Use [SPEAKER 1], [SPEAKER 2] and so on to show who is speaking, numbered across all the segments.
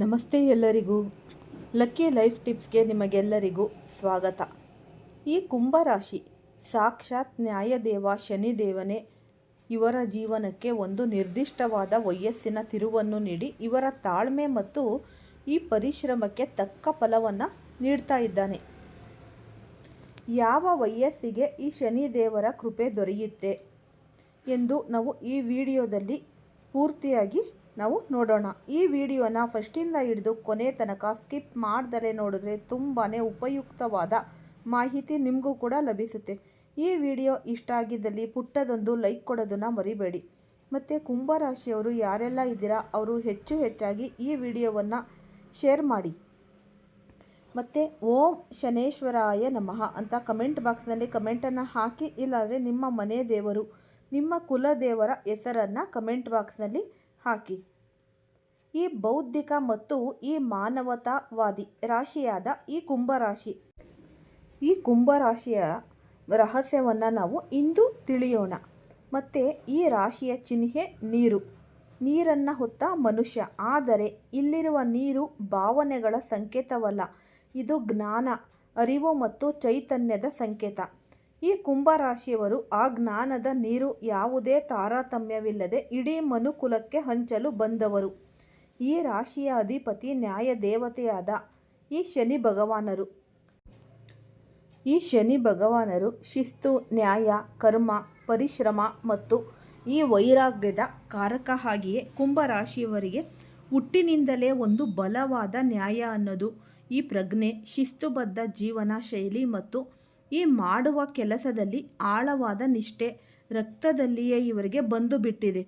[SPEAKER 1] ನಮಸ್ತೆ ಎಲ್ಲರಿಗೂ. Lucky life ಟಿಪ್ಸ್ಗೆ ನಿಮಗೆಲ್ಲರಿಗೂ ಸ್ವಾಗತ. ಈ ಕುಂಭರಾಶಿ ಸಾಕ್ಷಾತ್ ನ್ಯಾಯದೇವ ಶನಿದೇವನೇ ಇವರ ಜೀವನಕ್ಕೆ ಒಂದು ನಿರ್ದಿಷ್ಟವಾದ ವಯಸ್ಸಿನ ತಿರುವನ್ನು ನೀಡಿ ಇವರ ತಾಳ್ಮೆ ಮತ್ತು ಈ ಪರಿಶ್ರಮಕ್ಕೆ ತಕ್ಕ ಫಲವನ್ನು ನೀಡ್ತಾ ಇದ್ದಾನೆ. ಯಾವ ವಯಸ್ಸಿಗೆ ಈ ಶನಿದೇವರ ಕೃಪೆ ದೊರೆಯುತ್ತೆ ಎಂದು ನಾವು ಈ ವಿಡಿಯೋದಲ್ಲಿ ಪೂರ್ತಿಯಾಗಿ ನಾವು ನೋಡೋಣ. ಈ ವಿಡಿಯೋನ ಫಸ್ಟಿಂದ ಹಿಡಿದು ಕೊನೆ ತನಕ ಸ್ಕಿಪ್ ಮಾಡ್ದಲೇ ನೋಡಿದ್ರೆ ತುಂಬಾ ಉಪಯುಕ್ತವಾದ ಮಾಹಿತಿ ನಿಮಗೂ ಕೂಡ ಲಭಿಸುತ್ತೆ. ಈ ವಿಡಿಯೋ ಇಷ್ಟ ಆಗಿದ್ದಲ್ಲಿ ಪುಟ್ಟದೊಂದು ಲೈಕ್ ಕೊಡೋದನ್ನು ಮರಿಬೇಡಿ. ಮತ್ತು ಕುಂಭರಾಶಿಯವರು ಯಾರೆಲ್ಲ ಇದ್ದೀರಾ, ಅವರು ಹೆಚ್ಚು ಹೆಚ್ಚಾಗಿ ಈ ವಿಡಿಯೋವನ್ನು ಶೇರ್ ಮಾಡಿ. ಮತ್ತು ಓಂ ಶನೇಶ್ವರಾಯ ನಮಃ ಅಂತ ಕಮೆಂಟ್ ಬಾಕ್ಸ್ನಲ್ಲಿ ಕಮೆಂಟನ್ನು ಹಾಕಿ, ಇಲ್ಲಾಂದರೆ ನಿಮ್ಮ ಮನೆ ದೇವರು, ನಿಮ್ಮ ಕುಲದೇವರ ಹೆಸರನ್ನು ಕಮೆಂಟ್ ಬಾಕ್ಸ್ನಲ್ಲಿ ಹಾಕಿ. ಈ ಬೌದ್ಧಿಕ ಮತ್ತು ಈ ಮಾನವತಾವಾದಿ ರಾಶಿಯಾದ ಈ ಕುಂಭರಾಶಿ. ಈ ಕುಂಭರಾಶಿಯ ರಹಸ್ಯವನ್ನು ನಾವು ಇಂದು ತಿಳಿಯೋಣ. ಮತ್ತು ಈ ರಾಶಿಯ ಚಿಹ್ನೆ ನೀರು. ನೀರನ್ನು ಹೊತ್ತ ಮನುಷ್ಯ. ಆದರೆ ಇಲ್ಲಿರುವ ನೀರು ಭಾವನೆಗಳ ಸಂಕೇತವಲ್ಲ. ಇದು ಜ್ಞಾನ, ಅರಿವು ಮತ್ತು ಚೈತನ್ಯದ ಸಂಕೇತ. ಈ ಕುಂಭರಾಶಿಯವರು ಆ ಜ್ಞಾನದ ನೀರು ಯಾವುದೇ ತಾರತಮ್ಯವಿಲ್ಲದೆ ಇಡೀ ಮನುಕುಲಕ್ಕೆ ಹಂಚಲು ಬಂದವರು. ಈ ರಾಶಿಯ ಅಧಿಪತಿ ನ್ಯಾಯ ದೇವತೆಯಾದ ಈ ಶನಿ ಭಗವಾನರು. ಈ ಶನಿ ಭಗವಾನರು ಶಿಸ್ತು, ನ್ಯಾಯ, ಕರ್ಮ, ಪರಿಶ್ರಮ ಮತ್ತು ಈ ವೈರಾಗ್ಯದ ಕಾರಕ ಹಾಗೆಯೇ ಕುಂಭರಾಶಿಯವರಿಗೆ ಹುಟ್ಟಿನಿಂದಲೇ ಒಂದು ಬಲವಾದ ನ್ಯಾಯ ಅನ್ನೋದು. ಈ ಪ್ರಜ್ಞೆ, ಶಿಸ್ತುಬದ್ಧ ಜೀವನ ಶೈಲಿ ಮತ್ತು ಈ ಮಾಡುವ ಕೆಲಸದಲ್ಲಿ ಆಳವಾದ ನಿಷ್ಠೆ ರಕ್ತದಲ್ಲಿಯೇ ಇವರಿಗೆ ಬಂದು ಬಿಟ್ಟಿದೆ.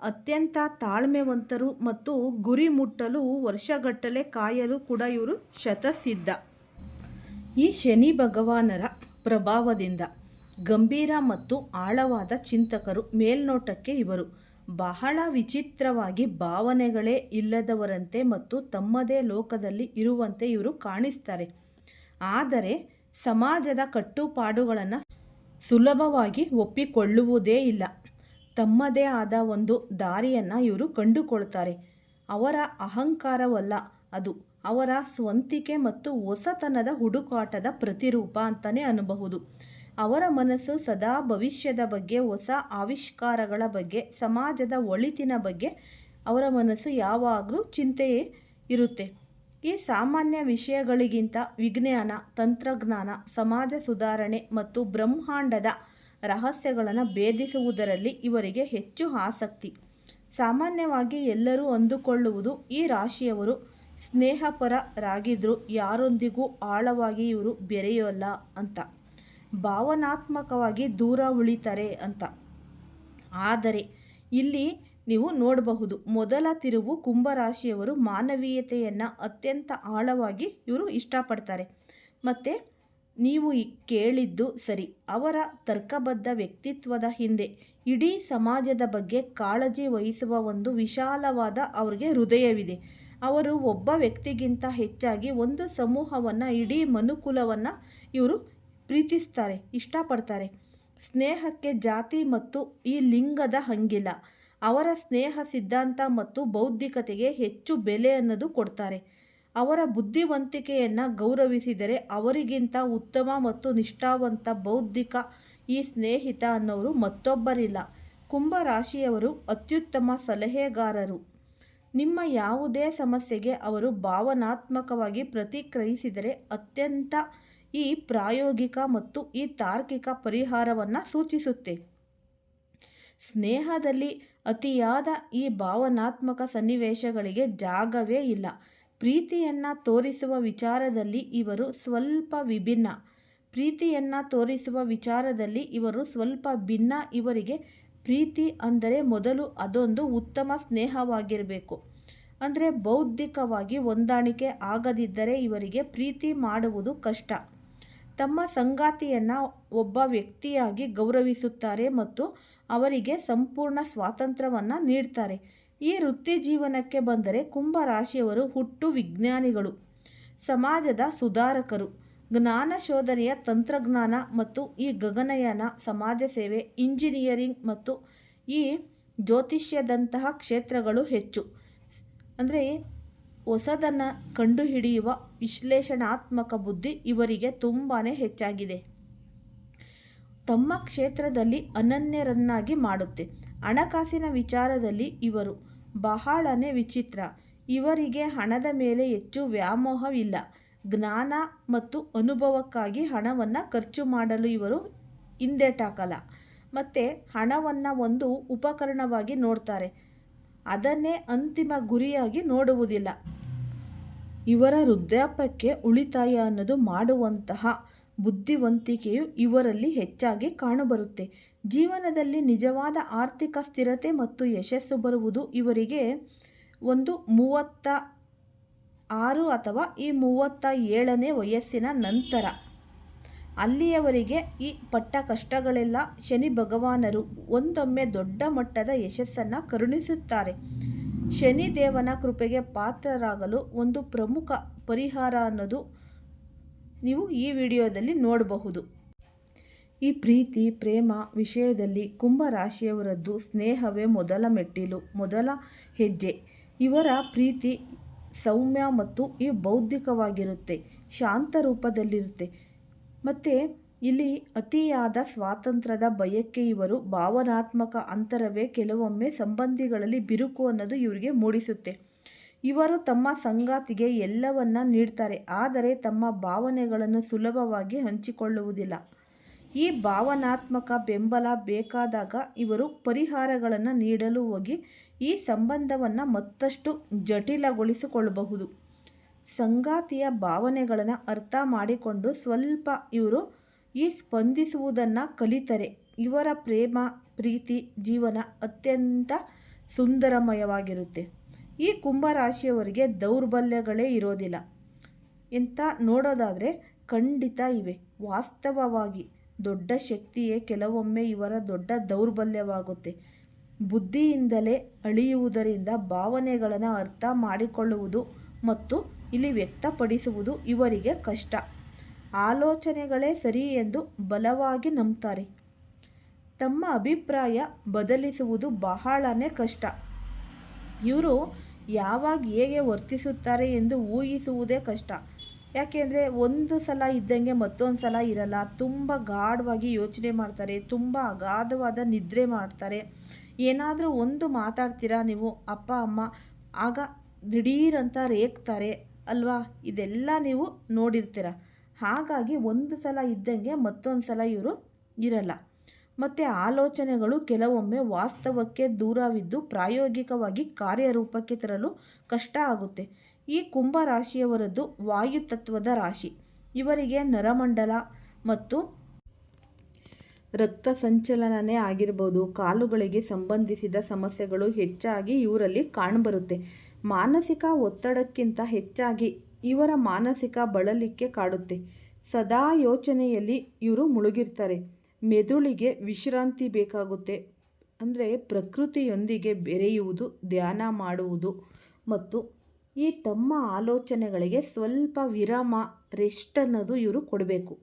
[SPEAKER 1] ಅತ್ಯಂತ ತಾಳ್ಮೆವಂತರು ಮತ್ತು ಗುರಿ ಮುಟ್ಟಲು ವರ್ಷಗಟ್ಟಲೆ ಕಾಯಲು ಕೂಡ ಇವರು ಶತಸಿದ್ಧ. ಈ ಶನಿ ಭಗವಾನರ ಪ್ರಭಾವದಿಂದ ಗಂಭೀರ ಮತ್ತು ಆಳವಾದ ಚಿಂತಕರು ಮೇಲ್ನೋಟಕ್ಕೆ ಇವರು. ಬಹಳ ವಿಚಿತ್ರವಾಗಿ ಭಾವನೆಗಳೇ ಇಲ್ಲದವರಂತೆ ಮತ್ತು ತಮ್ಮದೇ ಲೋಕದಲ್ಲಿ ಇರುವಂತೆ ಇವರು ಕಾಣಿಸ್ತಾರೆ. ಆದರೆ ಸಮಾಜದ ಕಟ್ಟುಪಾಡುಗಳನ್ನು ಸುಲಭವಾಗಿ ಒಪ್ಪಿಕೊಳ್ಳುವುದೇ ಇಲ್ಲ. ತಮ್ಮದೇ ಆದ ಒಂದು ದಾರಿಯನ್ನು ಇವರು ಕಂಡುಕೊಳ್ತಾರೆ. ಅವರ ಅಹಂಕಾರವಲ್ಲ ಅದು. ಅವರ ಸ್ವಂತಿಕೆ ಮತ್ತು ಹೊಸತನದ ಹುಡುಕಾಟದ ಪ್ರತಿರೂಪ ಅಂತಲೇ ಅನ್ನಬಹುದು ಅವರ ಮನಸ್ಸು ಸದಾ ಭವಿಷ್ಯದ ಬಗ್ಗೆ, ಹೊಸ ಆವಿಷ್ಕಾರಗಳ ಬಗ್ಗೆ, ಸಮಾಜದ ಒಳಿತಿನ ಬಗ್ಗೆ ಅವರ ಮನಸ್ಸು ಯಾವಾಗಲೂ ಚಿಂತೆಯೇ ಇರುತ್ತೆ. ಈ ಸಾಮಾನ್ಯ ವಿಷಯಗಳಿಗಿಂತ ವಿಜ್ಞಾನ, ತಂತ್ರಜ್ಞಾನ, ಸಮಾಜ ಸುಧಾರಣೆ ಮತ್ತು ಬ್ರಹ್ಮಾಂಡದ ರಹಸ್ಯಗಳನ್ನು ಭೇದಿಸುವುದರಲ್ಲಿ ಇವರಿಗೆ ಹೆಚ್ಚು ಆಸಕ್ತಿ. ಸಾಮಾನ್ಯವಾಗಿ ಎಲ್ಲರೂ ಅಂದುಕೊಳ್ಳುವುದು ಈ ರಾಶಿಯವರು ಸ್ನೇಹಪರರಾಗಿದ್ದರೂ ಯಾರೊಂದಿಗೂ ಆಳವಾಗಿ ಇವರು ಬೆರೆಯೋಲ್ಲ ಅಂತ. ಭಾವನಾತ್ಮಕವಾಗಿ ದೂರ ಉಳಿತಾರೆ ಅಂತ. ಆದರೆ ಇಲ್ಲಿ ನೀವು ನೋಡಬಹುದು. ಮೊದಲ ತಿರುವು ಕುಂಭರಾಶಿಯವರು ಮಾನವೀಯತೆಯನ್ನು ಅತ್ಯಂತ ಆಳವಾಗಿ ಇವರು ಇಷ್ಟಪಡ್ತಾರೆ. ಮತ್ತು ನೀವು ಕೇಳಿದ್ದು ಸರಿ. ಅವರ ತರ್ಕಬದ್ಧ ವ್ಯಕ್ತಿತ್ವದ ಹಿಂದೆ, ಇಡೀ ಸಮಾಜದ ಬಗ್ಗೆ ಕಾಳಜಿ ವಹಿಸುವ ಒಂದು ವಿಶಾಲವಾದ ಅವರಿಗೆ ಹೃದಯವಿದೆ. ಅವರು ಒಬ್ಬ ವ್ಯಕ್ತಿಗಿಂತ ಹೆಚ್ಚಾಗಿ ಒಂದು ಸಮೂಹವನ್ನು, ಇಡೀ ಮನುಕುಲವನ್ನು ಇವರು ಪ್ರೀತಿಸ್ತಾರೆ, ಇಷ್ಟಪಡ್ತಾರೆ. ಸ್ನೇಹಕ್ಕೆ ಜಾತಿ ಮತ್ತು ಈ ಲಿಂಗದ ಹಂಗಿಲ್ಲ. ಅವರ ಸ್ನೇಹ ಸಿದ್ಧಾಂತ ಮತ್ತು ಬೌದ್ಧಿಕತೆಗೆ ಹೆಚ್ಚು ಬೆಲೆ ಅನ್ನೋದು ಕೊಡ್ತಾರೆ. ಅವರ ಬುದ್ಧಿವಂತಿಕೆಯನ್ನು ಗೌರವಿಸಿದರೆ ಅವರಿಗಿಂತ ಉತ್ತಮ ಮತ್ತು ನಿಷ್ಠಾವಂತ ಬೌದ್ಧಿಕ ಈ ಸ್ನೇಹಿತ ಅನ್ನೋರು ಮತ್ತೊಬ್ಬರಿಲ್ಲ. ಕುಂಭರಾಶಿಯವರು ಅತ್ಯುತ್ತಮ ಸಲಹೆಗಾರರು. ನಿಮ್ಮ ಯಾವುದೇ ಸಮಸ್ಯೆಗೆ ಅವರು ಭಾವನಾತ್ಮಕವಾಗಿ ಪ್ರತಿಕ್ರಿಯಿಸಿದರೆ ಅತ್ಯಂತ ಈ ಪ್ರಾಯೋಗಿಕ ಮತ್ತು ಈ ತಾರ್ಕಿಕ ಪರಿಹಾರವನ್ನು ಸೂಚಿಸುತ್ತೆ. ಸ್ನೇಹದಲ್ಲಿ ಅತಿಯಾದ ಈ ಭಾವನಾತ್ಮಕ ಸನ್ನಿವೇಶಗಳಿಗೆ ಜಾಗವೇ ಇಲ್ಲ. ಪ್ರೀತಿಯನ್ನು ತೋರಿಸುವ ವಿಚಾರದಲ್ಲಿ ಇವರು ಸ್ವಲ್ಪ ವಿಭಿನ್ನ. ಪ್ರೀತಿಯನ್ನು ತೋರಿಸುವ ವಿಚಾರದಲ್ಲಿ ಇವರು ಸ್ವಲ್ಪ ಭಿನ್ನ. ಇವರಿಗೆ ಪ್ರೀತಿ ಅಂದರೆ ಮೊದಲು ಅದೊಂದು ಉತ್ತಮ ಸ್ನೇಹವಾಗಿರಬೇಕು. ಅಂದರೆ ಬೌದ್ಧಿಕವಾಗಿ ಹೊಂದಾಣಿಕೆ ಆಗದಿದ್ದರೆ ಇವರಿಗೆ ಪ್ರೀತಿ ಮಾಡುವುದು ಕಷ್ಟ. ತಮ್ಮ ಸಂಗಾತಿಯನ್ನು ಒಬ್ಬ ವ್ಯಕ್ತಿಯಾಗಿ ಗೌರವಿಸುತ್ತಾರೆ ಮತ್ತು ಅವರಿಗೆ ಸಂಪೂರ್ಣ ಸ್ವಾತಂತ್ರ್ಯವನ್ನು ನೀಡ್ತಾರೆ. ಈ ವೃತ್ತಿ ಜೀವನಕ್ಕೆ ಬಂದರೆ ಕುಂಭರಾಶಿಯವರು ಹುಟ್ಟು ವಿಜ್ಞಾನಿಗಳು, ಸಮಾಜದ ಸುಧಾರಕರು. ಜ್ಞಾನ ಶೋಧನೆಯ ತಂತ್ರಜ್ಞಾನ ಮತ್ತು ಈ ಗಗನಯಾನ, ಸಮಾಜ ಸೇವೆ, ಇಂಜಿನಿಯರಿಂಗ್ ಮತ್ತು ಈ ಜ್ಯೋತಿಷ್ಯದಂತಹ ಕ್ಷೇತ್ರಗಳು ಹೆಚ್ಚು. ಅಂದರೆ ಹೊಸದನ್ನು ಕಂಡುಹಿಡಿಯುವ ವಿಶ್ಲೇಷಣಾತ್ಮಕ ಬುದ್ಧಿ ಇವರಿಗೆ ತುಂಬಾ ಹೆಚ್ಚಾಗಿದೆ. ತಮ್ಮ ಕ್ಷೇತ್ರದಲ್ಲಿ ಅನನ್ಯರನ್ನಾಗಿ ಮಾಡುತ್ತೆ. ಹಣಕಾಸಿನ ವಿಚಾರದಲ್ಲಿ ಇವರು ಬಹಳನೇ ವಿಚಿತ್ರ. ಇವರಿಗೆ ಹಣದ ಮೇಲೆ ಹೆಚ್ಚು ವ್ಯಾಮೋಹವಿಲ್ಲ. ಜ್ಞಾನ ಮತ್ತು ಅನುಭವಕ್ಕಾಗಿ ಹಣವನ್ನು ಖರ್ಚು ಮಾಡಲು ಇವರು ಹಿಂದೇಟಾಕಲ್ಲ. ಮತ್ತು ಹಣವನ್ನು ಒಂದು ಉಪಕರಣವಾಗಿ ನೋಡ್ತಾರೆ. ಅದನ್ನೇ ಅಂತಿಮ ಗುರಿಯಾಗಿ ನೋಡುವುದಿಲ್ಲ. ಇವರ ವೃದ್ಧಾಪ್ಯಕ್ಕೆ ಉಳಿತಾಯ ಅನ್ನೋದು ಮಾಡುವಂತಹ ಬುದ್ಧಿವಂತಿಕೆಯು ಇವರಲ್ಲಿ ಹೆಚ್ಚಾಗಿ ಕಾಣಬರುತ್ತೆ. ಜೀವನದಲ್ಲಿ ನಿಜವಾದ ಆರ್ಥಿಕ ಸ್ಥಿರತೆ ಮತ್ತು ಯಶಸ್ಸು ಬರುವುದು ಇವರಿಗೆ ಒಂದು ಮೂವತ್ತ ಆರು ಅಥವಾ ಈ ಮೂವತ್ತ ಏಳನೇ ವಯಸ್ಸಿನ ನಂತರ. ಅಲ್ಲಿಯವರಿಗೆ ಈ ಪಟ್ಟ ಕಷ್ಟಗಳೆಲ್ಲ ಶನಿ ಭಗವಾನರು ಒಂದೊಮ್ಮೆ ದೊಡ್ಡ ಮಟ್ಟದ ಯಶಸ್ಸನ್ನು ಕರುಣಿಸುತ್ತಾರೆ. ಶನಿದೇವನ ಕೃಪೆಗೆ ಪಾತ್ರರಾಗಲು ಒಂದು ಪ್ರಮುಖ ಪರಿಹಾರ ಅನ್ನೋದು ನೀವು ಈ ವಿಡಿಯೋದಲ್ಲಿ ನೋಡಬಹುದು. ಈ ಪ್ರೀತಿ, ಪ್ರೇಮ ವಿಷಯದಲ್ಲಿ ಕುಂಭ ರಾಶಿಯವರದ್ದು ಸ್ನೇಹವೇ ಮೊದಲ ಮೆಟ್ಟಿಲು, ಮೊದಲ ಹೆಜ್ಜೆ. ಇವರ ಪ್ರೀತಿ ಸೌಮ್ಯ ಮತ್ತು ಈ ಬೌದ್ಧಿಕವಾಗಿರುತ್ತೆ, ಶಾಂತ ರೂಪದಲ್ಲಿರುತ್ತೆ. ಮತ್ತು ಇಲ್ಲಿ ಅತಿಯಾದ ಸ್ವಾತಂತ್ರ್ಯದ ಬಯಕೆ ಇವರು ಭಾವನಾತ್ಮಕ ಅಂತರವೇ ಕೆಲವೊಮ್ಮೆ ಸಂಬಂಧಿಗಳಲ್ಲಿ ಬಿರುಕು ಅನ್ನೋದು ಇವರಿಗೆ ಮೂಡಿಸುತ್ತೆ. ಇವರು ತಮ್ಮ ಸಂಗಾತಿಗೆ ಎಲ್ಲವನ್ನ ನೀಡ್ತಾರೆ, ಆದರೆ ತಮ್ಮ ಭಾವನೆಗಳನ್ನು ಸುಲಭವಾಗಿ ಹಂಚಿಕೊಳ್ಳುವುದಿಲ್ಲ. ಈ ಭಾವನಾತ್ಮಕ ಬೆಂಬಲ ಬೇಕಾದಾಗ ಇವರು ಪರಿಹಾರಗಳನ್ನು ನೀಡಲು ಹೋಗಿ ಈ ಸಂಬಂಧವನ್ನು ಮತ್ತಷ್ಟು ಜಟಿಲಗೊಳಿಸಿಕೊಳ್ಳಬಹುದು. ಸಂಗಾತಿಯ ಭಾವನೆಗಳನ್ನು ಅರ್ಥ ಮಾಡಿಕೊಂಡು ಸ್ವಲ್ಪ ಇವರು ಈ ಸ್ಪಂದಿಸುವುದನ್ನು ಕಲಿತರೆ. ಇವರ ಪ್ರೇಮ, ಪ್ರೀತಿ, ಜೀವನ ಅತ್ಯಂತ ಸುಂದರಮಯವಾಗಿರುತ್ತೆ. ಈ ಕುಂಭರಾಶಿಯವರಿಗೆ ದೌರ್ಬಲ್ಯಗಳೇ ಇರೋದಿಲ್ಲ. ಎಂತ ನೋಡೋದಾದರೆ ಖಂಡಿತ ಇವೆ. ವಾಸ್ತವವಾಗಿ ದೊಡ್ಡ ಶಕ್ತಿಯೇ ಕೆಲವೊಮ್ಮೆ ಇವರ ದೊಡ್ಡ ದೌರ್ಬಲ್ಯವಾಗುತ್ತೆ. ಬುದ್ಧಿಯಿಂದಲೇ ಅಳಿಯುವುದರಿಂದ ಭಾವನೆಗಳನ್ನು ಅರ್ಥ ಮಾಡಿಕೊಳ್ಳುವುದು ಮತ್ತು ಇಲ್ಲಿ ವ್ಯಕ್ತಪಡಿಸುವುದು ಇವರಿಗೆ ಕಷ್ಟ. ಆಲೋಚನೆಗಳೇ ಸರಿ ಎಂದು ಬಲವಾಗಿ ನಂಬ್ತಾರೆ. ತಮ್ಮ ಅಭಿಪ್ರಾಯ ಬದಲಿಸುವುದು ಬಹಳನೇ ಕಷ್ಟ. ಇವರು ಯಾವಾಗ ಹೇಗೆ ವರ್ತಿಸುತ್ತಾರೆ ಎಂದು ಊಹಿಸುವುದೇ ಕಷ್ಟ. ಯಾಕೆಂದರೆ ಒಂದು ಸಲ ಇದ್ದಂಗೆ ಮತ್ತೊಂದು ಸಲ ಇರಲ್ಲ. ತುಂಬ ಗಾಢವಾಗಿ ಯೋಚನೆ ಮಾಡ್ತಾರೆ, ತುಂಬ ಅಗಾಧವಾದ ನಿದ್ರೆ ಮಾಡ್ತಾರೆ. ಏನಾದರೂ ಒಂದು ಮಾತಾಡ್ತೀರಾ ನೀವು, ಅಪ್ಪ, ಅಮ್ಮ, ಆಗ ದಿಢೀರಂತ ರೇಗ್ತಾರೆ, ಅಲ್ವಾ? ಇದೆಲ್ಲ ನೀವು ನೋಡಿರ್ತೀರ. ಹಾಗಾಗಿ ಒಂದು ಸಲ ಇದ್ದಂಗೆ ಮತ್ತೊಂದು ಸಲ ಇವರು ಇರಲ್ಲ. ಮತ್ತು ಆಲೋಚನೆಗಳು ಕೆಲವೊಮ್ಮೆ ವಾಸ್ತವಕ್ಕೆ ದೂರವಿದ್ದು ಪ್ರಾಯೋಗಿಕವಾಗಿ ಕಾರ್ಯರೂಪಕ್ಕೆ ತರಲು ಕಷ್ಟ ಆಗುತ್ತೆ. ಈ ಕುಂಭ ರಾಶಿಯವರದ್ದು ವಾಯುತತ್ವದ ರಾಶಿ. ಇವರಿಗೆ ನರಮಂಡಲ ಮತ್ತು ರಕ್ತ ಸಂಚಲನನೇ ಆಗಿರ್ಬೋದು. ಕಾಲುಗಳಿಗೆ ಸಂಬಂಧಿಸಿದ ಸಮಸ್ಯೆಗಳು ಹೆಚ್ಚಾಗಿ ಇವರಲ್ಲಿ ಕಾಣಬರುತ್ತೆ. ಮಾನಸಿಕ ಒತ್ತಡಕ್ಕಿಂತ ಹೆಚ್ಚಾಗಿ ಇವರ ಮಾನಸಿಕ ಬಳಲಿಕೆ ಕಾಡುತ್ತೆ. ಸದಾ ಯೋಚನೆಯಲ್ಲಿ ಇವರು ಮುಳುಗಿರ್ತಾರೆ. ಮೆದುಳಿಗೆ ವಿಶ್ರಾಂತಿ ಬೇಕಾಗುತ್ತೆ. ಅಂದರೆ ಪ್ರಕೃತಿಯೊಂದಿಗೆ ಬೆರೆಯುವುದು, ಧ್ಯಾನ ಮಾಡುವುದು ಮತ್ತು ಈ ತಮ್ಮ ಆಲೋಚನೆಗಳಿಗೆ ಸ್ವಲ್ಪ ವಿರಾಮ, ರೆಸ್ಟ್ ಅನ್ನೋದು ಇವರು ಕೊಡಬೇಕು.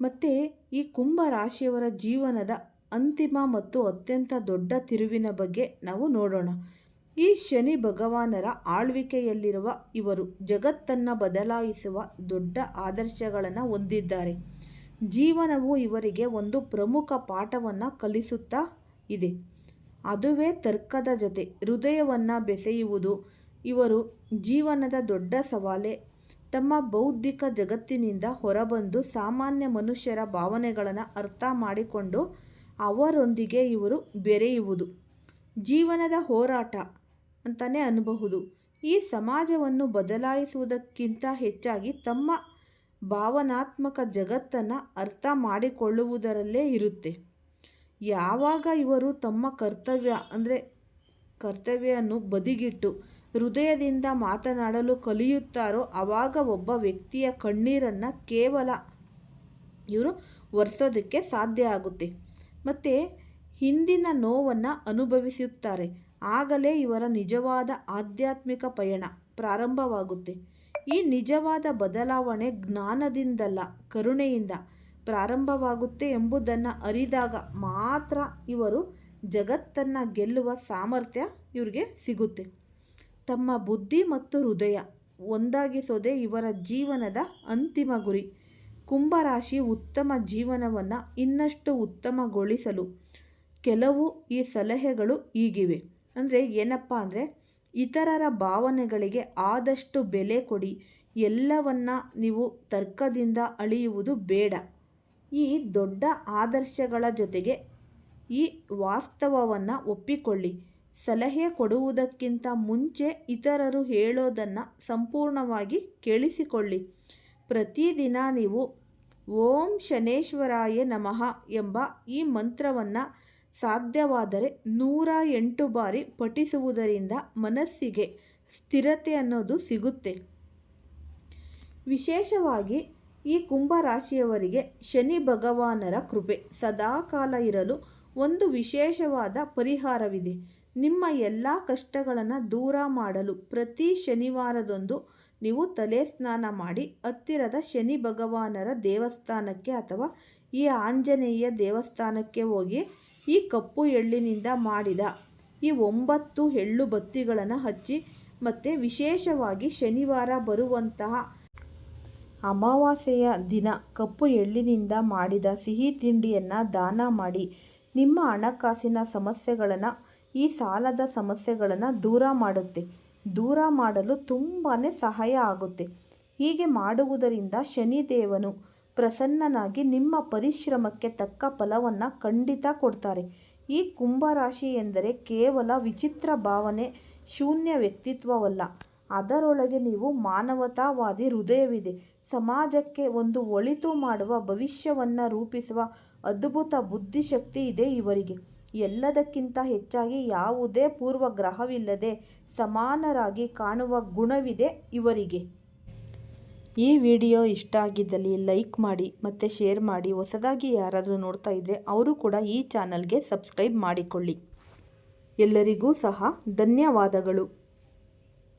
[SPEAKER 1] ಮತ್ತು ಈ ಕುಂಭ ರಾಶಿಯವರ ಜೀವನದ ಅಂತಿಮ ಮತ್ತು ಅತ್ಯಂತ ದೊಡ್ಡ ತಿರುವಿನ ಬಗ್ಗೆ ನಾವು ನೋಡೋಣ. ಈ ಶನಿ ಭಗವಾನರ ಆಳ್ವಿಕೆಯಲ್ಲಿರುವ ಇವರು ಜಗತ್ತನ್ನು ಬದಲಾಯಿಸುವ ದೊಡ್ಡ ಆದರ್ಶಗಳನ್ನು ಹೊಂದಿದ್ದಾರೆ. ಜೀವನವು ಇವರಿಗೆ ಒಂದು ಪ್ರಮುಖ ಪಾಠವನ್ನು ಕಲಿಸುತ್ತಾ ಇದೆ. ಅದುವೇ ತರ್ಕದ ಜೊತೆ ಹೃದಯವನ್ನು ಬೆಸೆಯುವುದು. ಇವರು ಜೀವನದ ದೊಡ್ಡ ಸವಾಲೆ. ತಮ್ಮ ಬೌದ್ಧಿಕ ಜಗತ್ತಿನಿಂದ ಹೊರಬಂದು ಸಾಮಾನ್ಯ ಮನುಷ್ಯರ ಭಾವನೆಗಳನ್ನು ಅರ್ಥ ಮಾಡಿಕೊಂಡು ಅವರೊಂದಿಗೆ ಇವರು ಬೆರೆಯುವುದು. ಜೀವನದ ಹೋರಾಟ ಅಂತಲೇ ಅನ್ನಬಹುದು ಈ ಸಮಾಜವನ್ನು ಬದಲಾಯಿಸುವುದಕ್ಕಿಂತ ಹೆಚ್ಚಾಗಿ ತಮ್ಮ ಭಾವನಾತ್ಮಕ ಜಗತ್ತನ್ನು ಅರ್ಥ ಮಾಡಿಕೊಳ್ಳುವುದರಲ್ಲೇ ಇರುತ್ತೆ. ಯಾವಾಗ ಇವರು ತಮ್ಮ ಕರ್ತವ್ಯ, ಅಂದರೆ ಕರ್ತವ್ಯವನ್ನು ಬದಿಗಿಟ್ಟು ಹೃದಯದಿಂದ ಮಾತನಾಡಲು ಕಲಿಯುತ್ತಾರೋ ಆವಾಗ ಒಬ್ಬ ವ್ಯಕ್ತಿಯ ಕಣ್ಣೀರನ್ನು ಕೇವಲ ಇವರು ಒರೆಸೋದಕ್ಕೆ ಸಾಧ್ಯ ಆಗುತ್ತೆ. ಮತ್ತು ಹಿಂದಿನ ನೋವನ್ನು ಅನುಭವಿಸುತ್ತಾರೆ. ಆಗಲೇ ಇವರ ನಿಜವಾದ ಆಧ್ಯಾತ್ಮಿಕ ಪಯಣ ಪ್ರಾರಂಭವಾಗುತ್ತೆ. ಈ ನಿಜವಾದ ಬದಲಾವಣೆ ಜ್ಞಾನದಿಂದಲ್ಲ, ಕರುಣೆಯಿಂದ ಪ್ರಾರಂಭವಾಗುತ್ತೆ ಎಂಬುದನ್ನು ಅರಿದಾಗ ಮಾತ್ರ ಇವರು ಜಗತ್ತನ್ನು ಗೆಲ್ಲುವ ಸಾಮರ್ಥ್ಯ ಇವರಿಗೆ ಸಿಗುತ್ತೆ. ತಮ್ಮ ಬುದ್ಧಿ ಮತ್ತು ಹೃದಯ ಒಂದಾಗಿಸೋದೇ ಇವರ ಜೀವನದ ಅಂತಿಮ ಗುರಿ. ಕುಂಭರಾಶಿ ಉತ್ತಮ ಜೀವನವನ್ನು ಇನ್ನಷ್ಟು ಉತ್ತಮಗೊಳಿಸಲು ಕೆಲವು ಈ ಸಲಹೆಗಳು ಈಗಿವೆ. ಅಂದರೆ ಏನಪ್ಪ ಅಂದರೆ ಇತರರ ಭಾವನೆಗಳಿಗೆ ಆದಷ್ಟು ಬೆಲೆ ಕೊಡಿ. ಎಲ್ಲವನ್ನ ನೀವು ತರ್ಕದಿಂದ ಅಳೆಯುವುದು ಬೇಡ. ಈ ದೊಡ್ಡ ಆದರ್ಶಗಳ ಜೊತೆಗೆ ಈ ವಾಸ್ತವವನ್ನು ಒಪ್ಪಿಕೊಳ್ಳಿ. ಸಲಹೆ ಕೊಡುವುದಕ್ಕಿಂತ ಮುಂಚೆ ಇತರರು ಹೇಳೋದನ್ನು ಸಂಪೂರ್ಣವಾಗಿ ಕೇಳಿಸಿಕೊಳ್ಳಿ. ಪ್ರತಿದಿನ ನೀವು ಓಂ ಶನೇಶ್ವರಾಯ ನಮಃ ಎಂಬ ಈ ಮಂತ್ರವನ್ನು ಸಾಧ್ಯವಾದರೆ ನೂರ ಎಂಟು ಬಾರಿ ಪಠಿಸುವುದರಿಂದ ಮನಸ್ಸಿಗೆ ಸ್ಥಿರತೆ ಅನ್ನೋದು ಸಿಗುತ್ತೆ. ವಿಶೇಷವಾಗಿ ಈ ಕುಂಭರಾಶಿಯವರಿಗೆ ಶನಿ ಭಗವಾನರ ಕೃಪೆ. ಸದಾಕಾಲ ಇರಲು ಒಂದು ವಿಶೇಷವಾದ ಪರಿಹಾರವಿದೆ. ನಿಮ್ಮ ಎಲ್ಲ ಕಷ್ಟಗಳನ್ನು ದೂರ ಮಾಡಲು ಪ್ರತಿ ಶನಿವಾರದೊಂದು ನೀವು ತಲೆ ಸ್ನಾನ ಮಾಡಿ ಹತ್ತಿರದ ಶನಿ ಭಗವಾನರ ದೇವಸ್ಥಾನಕ್ಕೆ ಅಥವಾ ಈ ಆಂಜನೇಯ ದೇವಸ್ಥಾನಕ್ಕೆ ಹೋಗಿ ಈ ಕಪ್ಪು ಎಳ್ಳಿನಿಂದ ಮಾಡಿದ ಈ ಒಂಬತ್ತು ಎಳ್ಳು ಬತ್ತಿಗಳನ್ನು ಹಚ್ಚಿ ಮತ್ತು ವಿಶೇಷವಾಗಿ ಶನಿವಾರ ಬರುವಂತಹ ಅಮಾವಾಸ್ಯೆಯ ದಿನ ಕಪ್ಪು ಎಳ್ಳಿನಿಂದ ಮಾಡಿದ ಸಿಹಿ ತಿಂಡಿಯನ್ನು ದಾನ ಮಾಡಿ ನಿಮ್ಮ ಹಣಕಾಸಿನ ಸಮಸ್ಯೆಗಳನ್ನು ಈ ಸಾಲದ ಸಮಸ್ಯೆಗಳನ್ನು ದೂರ ಮಾಡುತ್ತೆ. ದೂರ ಮಾಡಲು ತುಂಬಾ ಸಹಾಯ ಆಗುತ್ತೆ. ಹೀಗೆ ಮಾಡುವುದರಿಂದ ಶನಿದೇವನು ಪ್ರಸನ್ನನಾಗಿ ನಿಮ್ಮ ಪರಿಶ್ರಮಕ್ಕೆ ತಕ್ಕ ಫಲವನ್ನು ಖಂಡಿತ ಕೊಡ್ತಾರೆ. ಈ ಕುಂಭರಾಶಿ ಎಂದರೆ ಕೇವಲ ವಿಚಿತ್ರ ಭಾವನೆ, ಶೂನ್ಯ ವ್ಯಕ್ತಿತ್ವವಲ್ಲ. ಅದರೊಳಗೆ ನೀವು ಮಾನವತಾವಾದಿ ಹೃದಯವಿದೆ. ಸಮಾಜಕ್ಕೆ ಒಂದು ಒಳಿತು ಮಾಡುವ, ಭವಿಷ್ಯವನ್ನು ರೂಪಿಸುವ ಅದ್ಭುತ ಬುದ್ಧಿಶಕ್ತಿ ಇದೆ ಇವರಿಗೆ. ಎಲ್ಲದಕ್ಕಿಂತ ಹೆಚ್ಚಾಗಿ ಯಾವುದೇ ಪೂರ್ವಗ್ರಹವಿಲ್ಲದೆ ಸಮಾನರಾಗಿ ಕಾಣುವ ಗುಣವಿದೆ ಇವರಿಗೆ. ಈ ವಿಡಿಯೋ ಇಷ್ಟ ಆಗಿದ್ದಲ್ಲಿ ಲೈಕ್ ಮಾಡಿ ಮತ್ತು ಶೇರ್ ಮಾಡಿ. ಹೊಸದಾಗಿ ಯಾರಾದರೂ ನೋಡ್ತಾ ಇದ್ದರೆ ಅವರು ಕೂಡ ಈ ಚಾನಲ್ಗೆ ಸಬ್ಸ್ಕ್ರೈಬ್ ಮಾಡಿಕೊಳ್ಳಿ. ಎಲ್ಲರಿಗೂ ಸಹ ಧನ್ಯವಾದಗಳು.